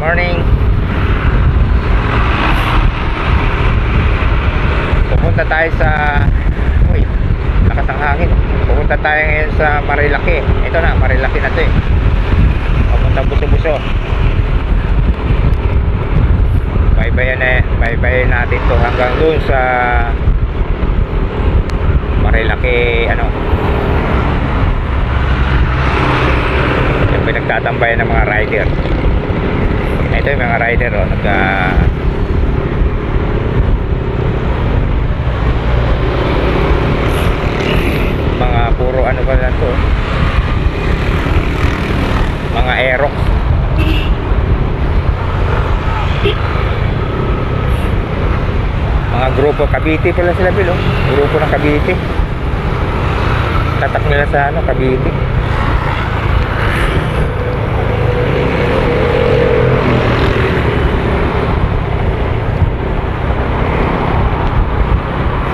morning. Pupunta tayo sa Uy, lakas ng hangin. Pupunta tayo ngayon sa Marilaki. Ito na, Marilaki na 'to eh. Pupunta buso-buso. Baybayan na, baybayan natin 'to hanggang doon sa Marilaki ano. Yung pinagtatambayan ng mga rider. Ito yung mga rider oh, nagka mga puro ano ba lang to. Mga aerox. Mga grupo Cavite pala sila Bill oh. grupo ng Cavite. Tatak nila sa ano Cavite